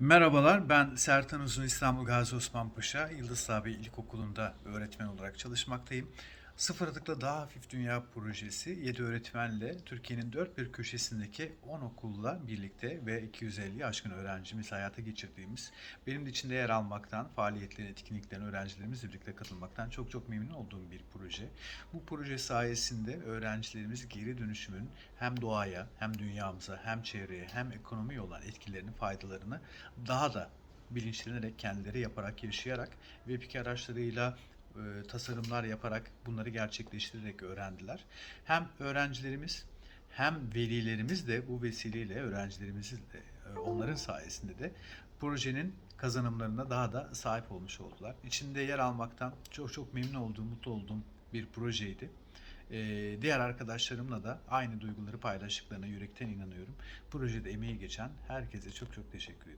Merhabalar, ben Sertan Uzun İstanbul Gazi Osman Paşa Yıldız Abi İlkokulu'nda öğretmen olarak çalışmaktayım. Sıfır Atıkla Daha Hafif Dünya projesi 7 öğretmenle Türkiye'nin dört bir köşesindeki 10 okulla birlikte ve 250 aşkın öğrencimiz hayata geçirdiğimiz, benim de içinde yer almaktan, faaliyetlerin, etkinliklerin öğrencilerimizle birlikte katılmaktan çok çok memnun olduğum bir proje. Bu proje sayesinde öğrencilerimiz geri dönüşümün hem doğaya, hem dünyamıza, hem çevreye, hem ekonomiye olan etkilerini, faydalarını daha da bilinçlenerek kendileri yaparak, yaşayarak web 2 araçlarıyla e, tasarımlar yaparak bunları gerçekleştirerek öğrendiler. Hem öğrencilerimiz hem velilerimiz de bu vesileyle öğrencilerimizin de e, onların sayesinde de projenin kazanımlarına daha da sahip olmuş oldular. İçinde yer almaktan çok çok memnun olduğum, mutlu olduğum bir projeydi. Ee, diğer arkadaşlarımla da aynı duyguları paylaştıklarına yürekten inanıyorum. Projede emeği geçen herkese çok çok teşekkür